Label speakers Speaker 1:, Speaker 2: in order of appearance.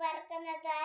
Speaker 1: പറക്കുന്നത്?